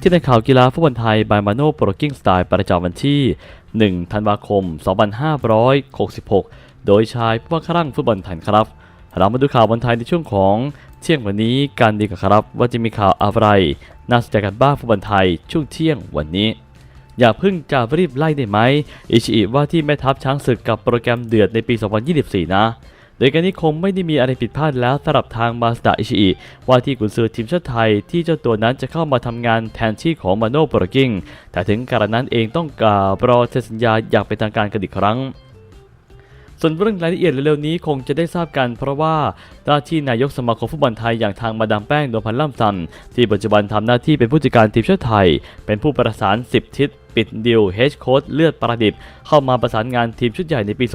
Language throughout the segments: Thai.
ที่ในข่าวกีฬาฟุตบอลไทยบายมาโนโปรกิ้งสไตล์ประจำวันที่ 1 ธันวาคม 2566 โดยชายผู้ว่าครั่งฟุตบอลไทยครับ เรามาดูข่าวบอลไทยในช่วงของเที่ยงวันนี้การดีกับครับ ว่าจะมีข่าวอะไรน่าสนใจกันบ้างฟุตบอลไทยช่วงเที่ยงวันนี้ อย่าเพิ่งจะรีบไล่ได้ไหมอิชิอิว่าที่แม่ทัพช้างศึกกับโปรแกรมเดือดในปี 2024 นะ โดยการนี้คงไม่ได้มีอะไรผิดพลาดแล้วสำหรับทางมาสดาอิชิอิว่าที่กุนซือทีมชาติไทยที่เจ้าตัวนั้นจะเข้ามาทำงานแทนที่ของมาโนโปรกิงแต่ถึงกระนั้นเองต้องการรอเซ็นสัญญาอย่างเป็นทางการกันอีกครั้ง ส่วนเรื่องรายละเอียดเร็วๆนี้คงจะได้ทราบกันเพราะว่าหน้าที่นายกสมาคมฟุตบอลไทยอย่างทางมาดามแป้งดวงพันล่ำซันที่ปัจจุบันทำหน้าที่เป็นผู้จัดการทีมชาติไทย เป็นผู้ประสาน 10 ทิศปิดดิวเฮดโค้ดเลือดประดิบเข้ามาประสานงานทีมชุดใหญ่ในปี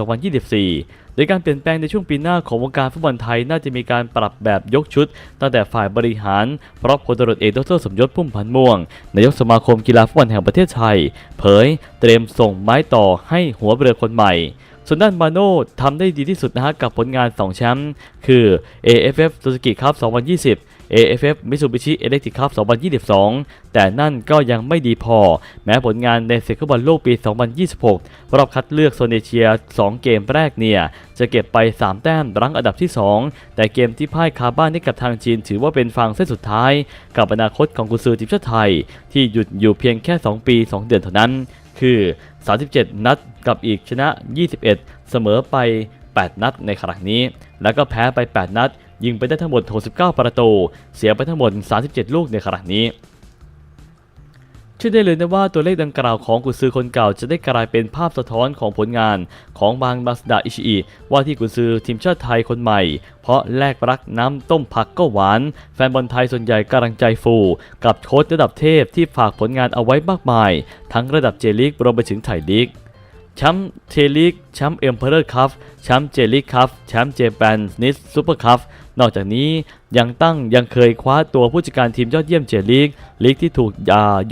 2024 โดยการเปลี่ยนแปลงในช่วงปีหน้าของวงการฟุตบอลไทยน่าจะมีการปรับแบบยกชุด ตั้งแต่ฝ่ายบริหาร เพราะพลตรวจเอกดรสมยศพุ่มพันธ์ม่วง นายกสมาคมกีฬาฟุตบอลแห่งประเทศไทย เผยเตรียมส่งไม้ต่อให้หัวเรือคนใหม่ ส่วนด้านมาโน่ทำได้ดีที่สุดนะฮะกับผลงาน 2 แชมป์คือ AFF Suzuki Cup 2020 AFF Mitsubishi Electric Cup 2022 แต่นั่นก็ยังไม่ดีพอ แม้ผลงานในศึกฟุตบอลโลกปี 2026 รอบคัดเลือกโซนเอเชีย 2 เกมแรกเนี่ย จะเก็บไป 3 แต้มรั้งอันดับที่ 2 แต่เกมที่พ่ายคาบ้านให้กับทางจีน ถือว่าเป็นฟางเส้นสุดท้าย กับอนาคตของกุซือทีมชาติไทย ที่หยุดอยู่เพียงแค่ 2 ปี 2 เดือนเท่านั้น คือ 37 นัดกับอีกชนะ 21 เสมอไป 8 นัดในครั้งนี้ แล้วก็แพ้ไป 8 นัด ยิงไปได้ทั้งหมด 69 ประตู เสียไปทั้งหมด 37 ลูกในครั้งนี้ เชื่อได้เลยนะว่าตัวเลขดังกล่าวของกุนซือคนเก่าจะได้กลายเป็นภาพสะท้อนของผลงานของบางมาสดาอิชิอิว่าที่กุนซือทีมชาติไทยคนใหม่ เพราะแลกรักน้ำต้มผักก็หวาน แฟนบอลไทยส่วนใหญ่กำลังใจฟู กับโค้ชระดับเทพที่ฝากผลงานเอาไว้มากมาย ทั้งระดับเจลีกรวมไปถึงไทยลีกแชมป์เทลีกแชมป์เอ็มเพอเรอร์คัพแชมป์เจลีกคัพแชมป์เจแปนนิสซูเปอร์คัพ นอกจากนี้ยังตั้งยังเคยคว้าตัวผู้จัดการทีมยอดเยี่ยมเจลีกลีกที่ถูก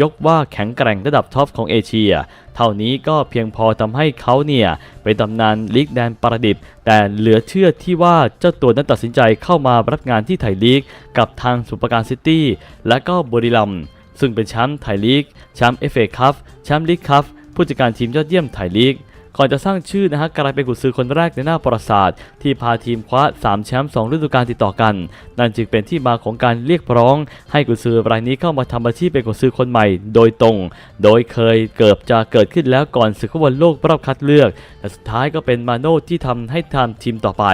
ยกว่าแข็งแกร่งระดับท็อปของเอเชีย เท่านี้ก็เพียงพอทำให้เขาเนี่ยเป็นตำนานลีกแดนประดิบแต่เหลือเชื่อที่ว่าเจ้าตัวนั้นตัดสินใจเข้ามารับงานที่ไทยลีก กับทางสุปการซิตี้และก็บุรีรัมย์ซึ่งเป็นแชมป์ไทยลีกแชมป์เอฟเอคัพแชมป์ลีกคัพผู้จัดการทีมยอดเยี่ยมไทยลีก ก่อนจะสร้างชื่อนะฮะกลายเป็นกุญซือคนแรกในหน้าประวัติศาสตร์ที่พาทีมคว้า 3 แชมป์ 2 ฤดูกาลติดต่อกัน นั่นจึงเป็นที่มาของการเรียกร้อง ให้กุญซือรายนี้เข้ามาทำอาชีพเป็นกุญซือคนใหม่ โดยตรง โดยเคยเกิดจะเกิดขึ้นแล้วก่อนศึกฟุตบอลโลกรอบคัดเลือก แต่สุดท้ายก็เป็นมาโน่ที่ทำให้ทำทีมต่อไป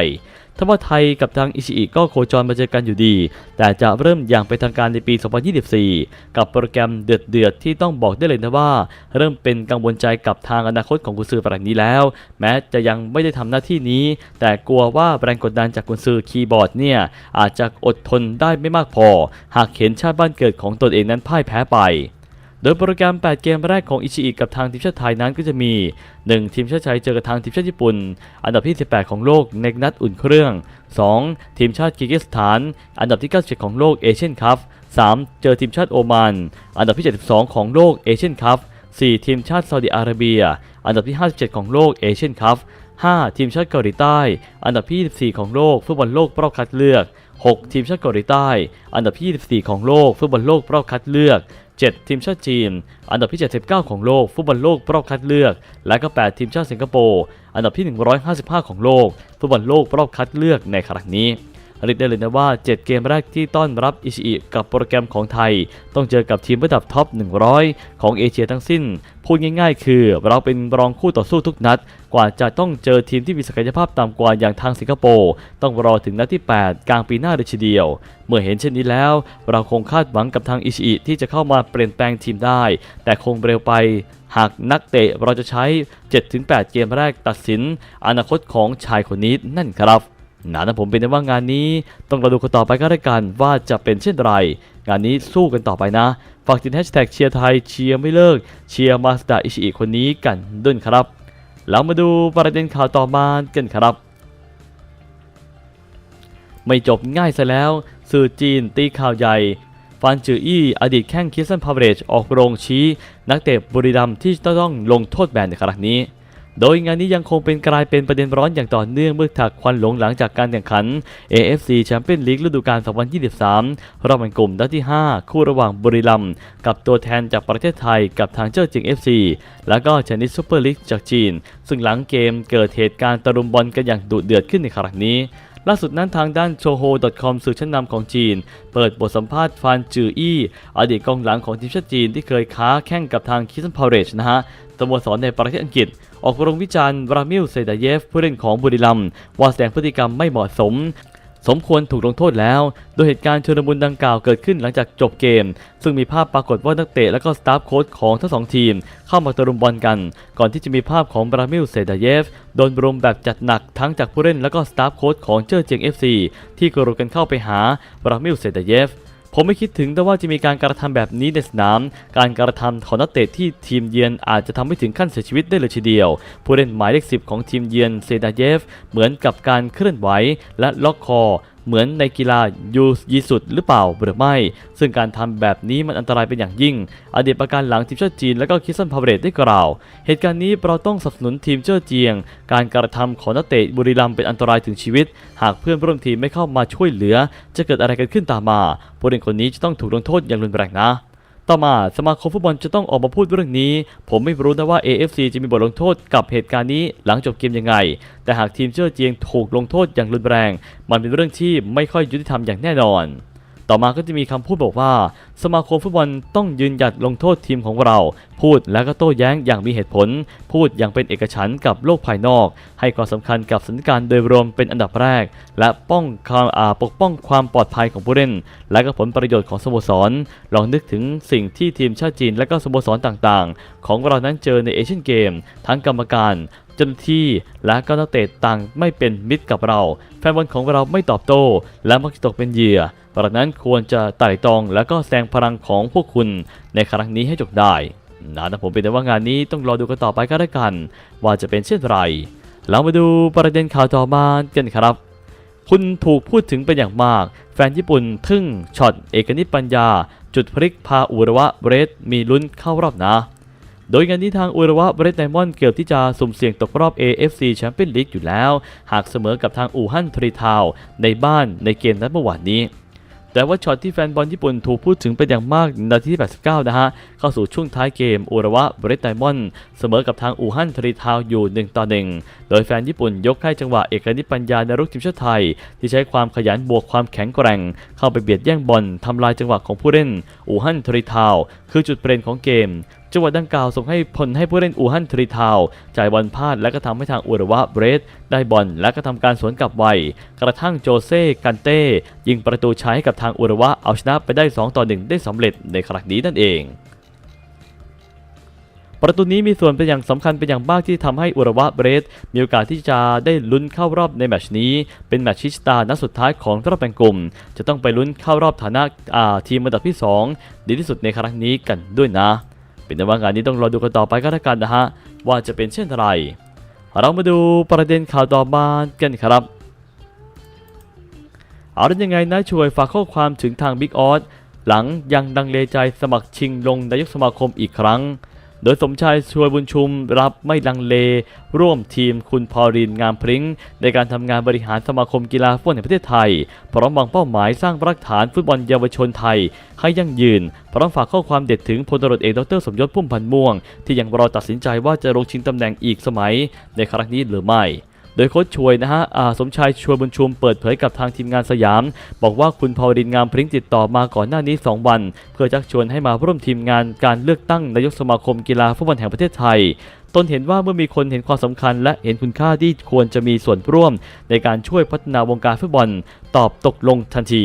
ทว่าไทยกับทางอิชิอิก็โคจรมาเจอกันอยู่ดี แต่จะเริ่มอย่างเป็นทางการในปี 2024 กับโปรแกรมเดือดๆที่ต้องบอกได้เลยนะว่า เริ่มเป็นกังวลใจกับทางอนาคตของกุนซือรายนี้แล้ว แม้จะยังไม่ได้ทำหน้าที่นี้ แต่กลัวว่าแรงกดดันจากกุนซือคีย์บอร์ดเนี่ยอาจจะอดทนได้ไม่มากพอ หากเห็นชาติบ้านเกิดของตนเองนั้นพ่ายแพ้ไป โดยโปรแกรม 8 เกมแรกของอิชิอิกับทางทีมชาติไทยนั้นก็จะมี 1. ทีมชาติไทยเจอกับทางทีมชาติญี่ปุ่น อันดับที่ 18 ของโลกในนัดอุ่นเครื่อง 2. ทีมชาติกิร์กิสถาน อันดับที่ 97 ของโลกเอเชียนคัพ 3. เจอทีมชาติโอมาน อันดับที่ 72 ของโลกเอเชียนคัพ 4. ทีมชาติซาอุดิอาระเบีย อันดับที่ 57 ของโลกเอเชียนคัพ 5. ทีมชาติเกาหลีใต้ อันดับที่24 ของโลกฟุตบอลโลกรอบคัดเลือก 6. ทีมชาติเกาหลีใต้ อันดับที่24 ของโลกฟุตบอลโลกรอบคัดเลือก 7 ทีมชาติจีน อันดับที่ 79 ของโลก ฟุตบอลโลกรอบคัดเลือก และก็ 8 ทีมชาติสิงคโปร์ อันดับที่ 155 ของโลก ฟุตบอลโลกรอบคัดเลือกในครั้งนี้ รียกได้เลยนะว่า 7 เกมแรกที่ต้อนรับอิชิอิกับโปรแกรมของไทย ต้องเจอกับทีมระดับท็อป 100 ของเอเชียทั้งสิ้น พูดง่ายๆ คือ เราเป็นรองคู่ต่อสู้ทุกนัด กว่าจะต้องเจอทีมที่มีศักยภาพต่ำกว่าอย่างทางสิงคโปร์ต้องรอถึงนัดที่ 8 กลางปีหน้าเลยทีเดียว เมื่อเห็นเช่นนี้แล้ว เราคงคาดหวังกับทางอิชิอิที่จะเข้ามาเปลี่ยนแปลงทีมได้ แต่คงเร็วไปหากนักเตะเราจะใช้ 7-8 เกมแรกตัดสิน อนาคตของชายคนนี้นั่นครับ นานะผมเป็นได้ว่างานนี้ต้องรอดูกันต่อไปก็ได้วกันว่าจะเป็นเช่นไร งานนี้สู้กันต่อไปนะ ฝากติดแฮชแท็กเชียร์ไทยเชียร์ไม่เลิก เชียร์มาสดาอิชิอิคนนี้กันด้วยครับ แล้วมาดูประเด็นข่าวต่อมากันครับ ไม่จบง่ายซะแล้ว สื่อจีนตีข่าวใหญ่ฟันจืออี้อดีตแข้งคิสซันพาวเวรจออกโรงชี้ นักเตะบุรีรัมย์ที่ต้องลงโทษแบนในครั้งนี้ โดยงานนี้ยังคงเป็นกลายเป็นประเด็นร้อนอย่างต่อเนื่องเมื่อถักควันหลงหลังจากการแข่งขัน AFC แชมเปี้ยนลีกฤดูกาล 2023 รอบแบ่งกลุ่มนัดที่ 5 คู่ระหว่างบุรีรัมย์กับตัวแทนจากประเทศไทยกับทางเจ้าจิง FC แล้วก็ชนิดซูเปอร์ลีกจากจีน ซึ่งหลังเกมเกิดเหตุการณ์ตะลุมบอลกันอย่างดุเดือดขึ้นในครั้งนี้ล่าสุดนั้นทางด้านโชโฮ .com สื่อชั้นนำของจีน เปิดบทสัมภาษณ์ฟานจืออี้อดีตกองหลังของทีมชาติจีนที่เคยค้าแข่งกับทางคิสันพาวเรชนะฮะ สโมสรในประเทศอังกฤษ ออกโรงวิจารณ์บรามิลเซดาเยฟผู้เล่นของบุรีรัมย์ว่าแสดงพฤติกรรมไม่เหมาะสม สมควรถูกลงโทษแล้ว โดยเหตุการณ์ชุลมุนดังกล่าวเกิดขึ้นหลังจากจบเกม ซึ่งมีภาพปรากฏว่านักเตะและก็สตาฟโค้ชของทั้งสองทีม เข้ามาตะลุมบอลกัน ก่อนที่จะมีภาพของบรามิลเซดาเยฟโดนบรุมแบบจัดหนักทั้งจากผู้เล่นและก็สตาฟโค้ชของเจอเจียง FC ที่กรูกันเข้าไปหาบรามิลเซดาเยฟ ผมไม่คิดถึงแต่ว่าจะมีการกระทำแบบนี้ในสนาม การกระทำของนักเตะที่ทีมเยือนอาจจะทำให้ถึงขั้นเสียชีวิตได้เลยทีเดียว ผู้เล่นหมายเลขสิบของทีมเยือนเซดาเยฟ เหมือนกับการเคลื่อนไหวและล็อกคอ เหมือนในกีฬายูยิสุดหรือเปล่าหรือไม่ ซึ่งการทำแบบนี้มันอันตรายเป็นอย่างยิ่ง อดีตประการหลังทีมชาติจีนและก็คิสซันพาวเวรตได้กล่าว เหตุการณ์นี้เราต้องสนับสนุนทีมเจ้าเจียง การกระทำของนักเตะบุรีรัมย์เป็นอันตรายถึงชีวิต หากเพื่อนร่วมทีมไม่เข้ามาช่วยเหลือ จะเกิดอะไรกันขึ้นตามมาผู้เล่นคนนี้จะต้องถูกลงโทษอย่างรุนแรงนะ ต่อมาสมาคมฟุตบอลจะต้องออกมาพูดเรื่องนี้ ผมไม่รู้นะว่า AFC จะมีบทลงโทษกับเหตุการณ์นี้หลังจบเกมยังไง แต่หากทีมเจ้าเจียงถูกลงโทษอย่างรุนแรง มันเป็นเรื่องที่ไม่ค่อยยุติธรรมอย่างแน่นอน ต่อมาก็จะมีคำพูดบอกว่า สมาคมฟุตบอลต้องยืนหยัดลงโทษทีมของเรา พูดและก็โต้แย้งอย่างมีเหตุผล พูดอย่างเป็นเอกฉันกับโลกภายนอก ให้ความสำคัญกับสถานการณ์โดยรวมเป็นอันดับแรก และป้องความอาปกป้องความปลอดภัยของผู้เล่น และก็ผลประโยชน์ของสโมสร ลองนึกถึงสิ่งที่ทีมชาติจีนและก็สโมสรต่างๆ ของเรานั้นเจอในเอเชียนเกม ทั้งกรรมการเจ้าหน้าที่และก็นักเตะต่างไม่เป็นมิตรกับเรา แฟนบอลของเราไม่ตอบโต้ และมักจะตกเป็นเหยื่อเพราะนั้นควรจะไต่ตองและก็แสดงพลังของพวกคุณในครั้งนี้ให้จบได้นะแต่ผมเป็นแต่ว่างานนี้ต้องรอดูกันต่อไปก็แล้วกัน ว่าจะเป็นเช่นไรเรามาดูประเด็นข่าวต่อมากันครับ คุณถูกพูดถึงเป็นอย่างมาก แฟนญี่ปุ่นทึ่งช็อตเอกนิตปัญญา จุดพลิกพาอุระวะเบรดมีลุ้นเข้ารอบนะ โดยงานนี้ทางอุระวะเบรดไดมอนด์เกือบที่จะสุ่มเสี่ยงตกรอบ AFC แชมเปี้ยนลีกอยู่แล้ว หากเสมอกับทางอู่ฮั่นทรีทาวในบ้านในเกมนัดเมื่อวานนี้ แต่ว่าช็อตที่แฟนบอลญี่ปุ่นถูกพูดถึงเป็นอย่างมากนาทีที่ 89 นะฮะ เข้าสู่ช่วงท้ายเกมอุระวะเบรดไดมอนด์เสมอกับทางอู่ฮั่นทรีทาวอยู่ 1 ต่อ 1 โดยแฟนญี่ปุ่นยกให้จังหวะเอกนิปัญญาในรุกทีมชาติไทย ที่ใช้ความขยันบวกความแข็งแกร่ง เข้าไปเบียดแย่งบอลทำลายจังหวะของผู้เล่นอู่ฮั่นทรีทาวคือจุดเปลี่ยนของเกม จังหวะดังกล่าวส่งให้ผลให้ผู้เล่นอูฮั่นทรีทาว์จ่ายบอลพลาดและก็ทำให้ทางอุระวะเบรดได้บอลและก็ทำการสวนกลับไว กระทั่งโจเซ่กันเต้ยิงประตูชัยให้กับทางอุระวะเอาชนะไปได้ 2 ต่อ 1 ได้สำเร็จในครั้งนี้นั่นเอง ประตูนี้มีส่วนเป็นอย่างสำคัญเป็นอย่างมากที่ทำให้อุระวะเบรดมีโอกาสที่จะได้ลุ้นเข้ารอบในแมชนี้ เป็นแมชชิชตานัดสุดท้ายของรอบแบ่งกลุ่ม จะต้องไปลุ้นเข้ารอบฐานะทีมอันดับที่ 2 ดีที่สุดในครั้งนี้กันด้วยนะ เป็นแต่ว่างานนี้ต้องรอดูกันต่อไปก็แล้วกันนะฮะว่าจะเป็นเช่นไร เรามาดูประเด็นข่าวต่อมากันครับ เอาเป็นยังไงนะช่วยฝากข้อความถึงทางบิ๊กออสหลังยังดังเลใจสมัครชิงลงนายกสมาคมอีกครั้ง โดยสมชายช่วยบุญชุมรับไม่ลังเล ร่วมทีมคุณพอรินงามพริ้ง ในการทำงานบริหารสมาคมกีฬาฟุตบอลแห่งประเทศไทย พร้อมวางเป้าหมายสร้างรากฐานฟุตบอลเยาวชนไทย ให้ยั่งยืน พร้อมฝากข้อความเด็ดถึงพลตรวจเอกดรสมยศพุ่มพันธ์ม่วง ที่ยังรอตัดสินใจว่าจะลงชิงตำแหน่งอีกสมัย ในครั้งนี้หรือไม่ โดยโค้ชช่วยนะฮะสมชายช่วยบุญชุมเปิดเผยกับทางทีมงานสยาม บอกว่าคุณพอรินงามพริ้งติดต่อมาก่อนหน้านี้ 2 วัน เพื่อชักชวนให้มาร่วมทีมงานการเลือกตั้งนายกสมาคมกีฬาฟุตบอลแห่งประเทศไทยตนเห็นว่าเมื่อมีคนเห็นความสำคัญและเห็นคุณค่าที่ควรจะมีส่วนร่วม ในการช่วยพัฒนาวงการฟุตบอล ตอบตกลงทันที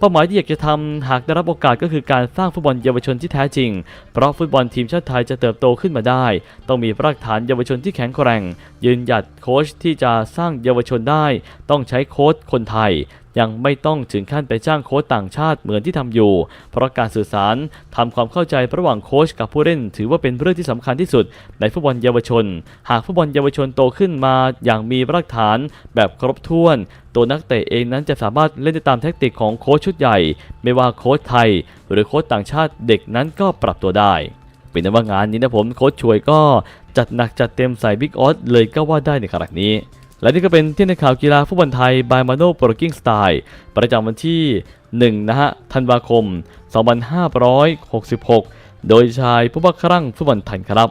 เป้าหมายที่อยากจะทำหากได้รับโอกาสก็คือการสร้างฟุตบอลเยาวชนที่แท้จริง เพราะฟุตบอลทีมชาติไทยจะเติบโตขึ้นมาได้ ต้องมีรากฐานเยาวชนที่แข็งแกร่ง ยืนหยัดโค้ชที่จะสร้างเยาวชนได้ ต้องใช้โค้ชคนไทยยังไม่ต้องถึงขั้นไปจ้างโค้ชต่างชาติเหมือนที่ทำอยู่ เพราะการสื่อสารทำความเข้าใจระหว่างโค้ชกับผู้เล่น ถือว่าเป็นเรื่องที่สำคัญที่สุด ในฟุตบอลเยาวชน หากฟุตบอลเยาวชนโตขึ้นมาอย่างมีรากฐานแบบครบถ้วน ตัวนักเตะเองนั้นจะสามารถเล่นได้ตามแทคติกของโค้ชชุดใหญ่ ไม่ว่าโค้ชไทย หรือโค้ชต่างชาติเด็กนั้นก็ปรับตัวได้เป็นแต่ว่างานนี้นะผมโค้ชช่วยก็จัดหนักจัดเต็มใส่บิ๊กออสเลยก็ว่าได้ในขณะนี้ และนี่ก็เป็นที่ในข่าวกีฬาฟุตบอลไทย by Mano p r o g i n g Style ประจำวันที่ 1 นะฮะ ธันวาคม 2566 โดยชายผู้บักครั่งฟุตบอลไทยครับ